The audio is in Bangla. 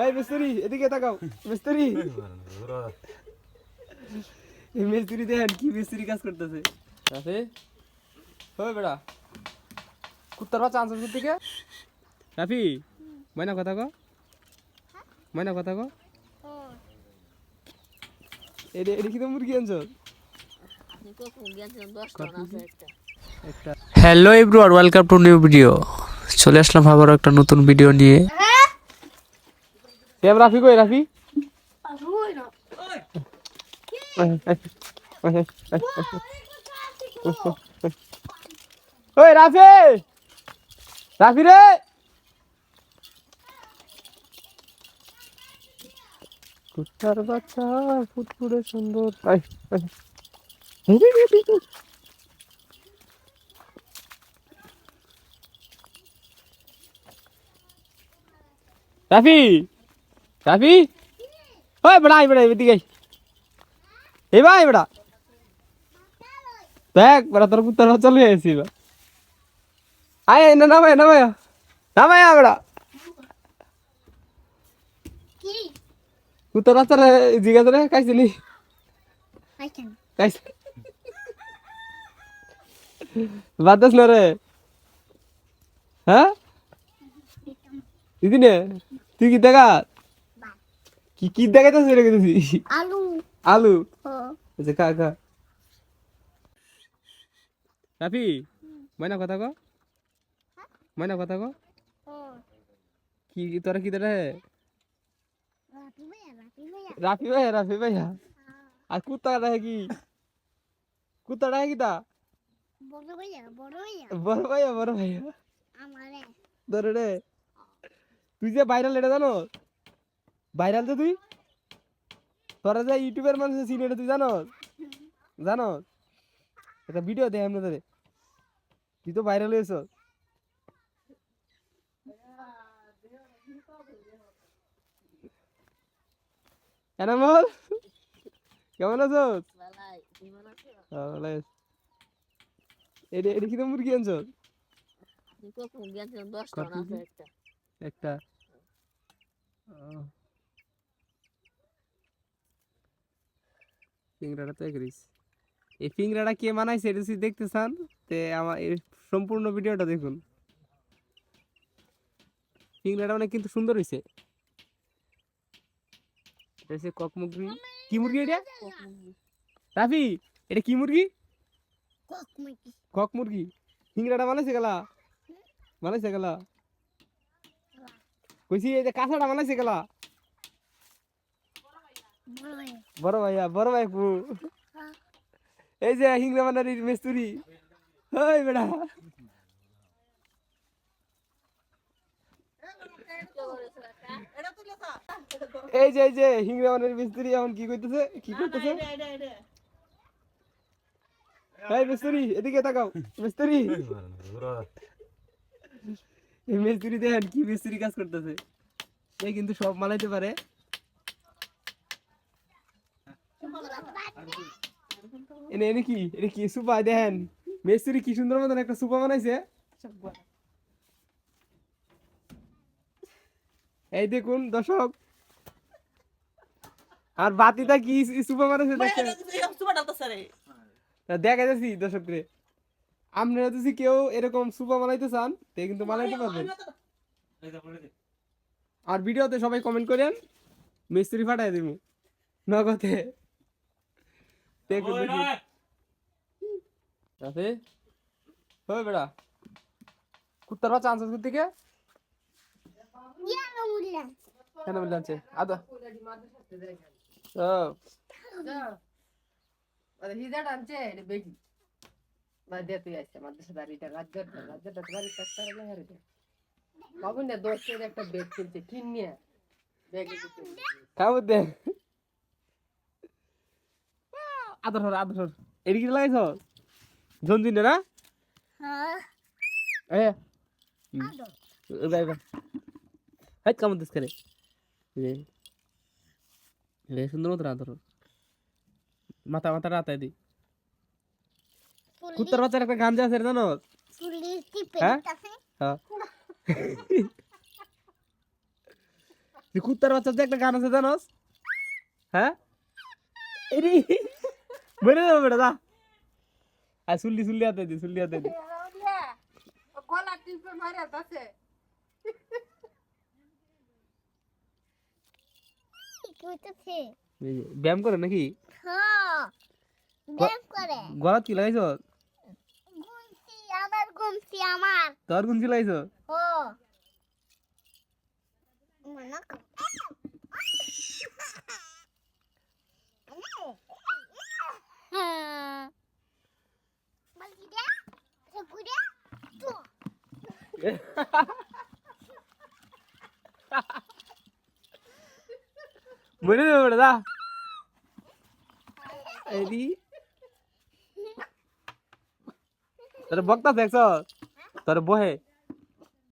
এই মিস্ত্রি এদিকে তাকাও। মিস্ত্রি। এই মিস্ত্রি দেখেন কি মিস্ত্রি কাজ করতেছে। ওই বেড়া। কুত্তার বাচ্চা থেকে রাফি ময়না কথা কো ময়না কথা কো এডি এডি কি তো মুরগি আনছো? একটা। Hello everyone welcome to new video চলে আসলাম আবারও একটা নতুন ভিডিও নিয়ে। কেম রাফি কই রাফি ওই রাফি রাফি রে কুত্তার বাচ্চা ফুটফুটে সুন্দর। আই। রাফি রাফি ওই বড়া বড়া এদিকে। এই ভাই বড়া। দেখ বড়া তোর লয়ে আইছি বা আয় না নামায় নামায় নামায় বড়া। কুত্তার বাচ্চা রে জিজ্ঞাসা রে খাইছিলি? খাইছি। বাদ দাস না রে। হ্যাঁ? দিদি তুই কি দেখা কি কি দেখাইতেছিস রে তুই আলু। আলু? আচ্ছা খা খা। রাফি ময়না কথা কো ময়না কথা কো কি তোরা কি রে রাতি ভাইয়া রাতি ভাইয়া। রাফি ভাইয়া রাফি ভাইয়া? আর কুত্তা রাহে কি? কুত্তা রাহে কি তা? বড় ভাইয়া বড় ভাইয়া। বড় ভাইয়া বড় ভাইয়া। আমারে। ধরে রে। তুই যে ভাইরাল এটা জানো ভাইরাল তো তুই? তোরা যে ইউটিউবের মানুষ চিনি তুই জানো জানো একটা ভিডিও দে এমনি তোরে। তুই তো ভাইরাল হয়েছ। এনামল কেমন আছো। হ্যাঁ, কি তো মুরগি আনছো একটা। ফিংরাটা তো করিস এই কে বানাইছে এটা যদি দেখতে চান তে আমার এই সম্পূর্ণ ভিডিওটা দেখুন। অনেক কিন্তু সুন্দর হয়েছে এটা হচ্ছে কক মুরগি। কি মুরগি এটা? রাফি এটা কি মুরগি? কক মুরগি। ফিংরাটা বানাইছে গেলা? বানাইছে গেলা? কইছি এই যে কাঁচাটা বানাইছে গেলা? বড় ভাইয়া বড় ভাই পু। এই যে হিংরা মানারির মিস্তুরি। ওই বেড়া এই যে এই যে হিংরা মানারির মিস্ত্রি এখন কি করতেছে? কি করতেছে? এই মিস্ত্রি এদিকে তাকাও। মিস্ত্রি। এই মিস্ত্রি দেখেন কি মিস্ত্রি কাজ করতেছে। সে কিন্তু সব মালাইতে পারে। এনে এনে কি? কি? সুপা দেখেন। কি সুন্দর মতন একটা সুপা বানাইছে? এই দেখুন দর্শক। আর বাতিটা কি সুপা বানাইছে দেখেন। দেখা যাচ্ছি দর্শক রে। আপনারা যদি কেউ এরকম সুপা বানাইতে চান তে কিন্তু বানাইতে পারবেন। আর ভিডিওতে সবাই কমেন্ট করেন মিস্ত্রি ফাটাই দিব। নগদে। দেখো দেখো রাফি হয়ে বেড়া কুত্তার বাচ্চা আনসার করতে কে কেন বললে আনছে আদা ও আদা তুই আসছে মাদ্রাসা দাঁড়িয়ে রাজ্যের রাজ্যের বাড়ি কাজটা না দোষের একটা বেগ কিনছে কিনিয়া বেগে খাব দেখ আদর হর আদর হর। এদিকে লাগাইছ? জন্দিন না? হ্যাঁ। এ। হাইট দিস করে? রে। রে সুন্দর মতো আদর মাথা মাথা রাতায় দি। কুত্তার বাচ্চার একটা গান যে আছে জানো হ্যাঁ? হ্যাঁ। কুত্তার বাচ্চা যে একটা গান আছে জানোস? হ্যাঁ? বলে দেবো বেটা দা আর সুল্লি সুল্লি হাতে দি সুল্লি হাতে দি গলা টিপে মারা আছে কি করতেছে এই যে, ব্যায়াম করে নাকি ব্যায়াম কি লাগাইছ গুনছি আমার গুনছি আমার তোর গুনছি লাগাইছ ও মনে কর হ্যাঁ বলছি দে সকুরে তো বলে দেবো বেটা দা এরি তোর বক্তা দেখছ তোর বহে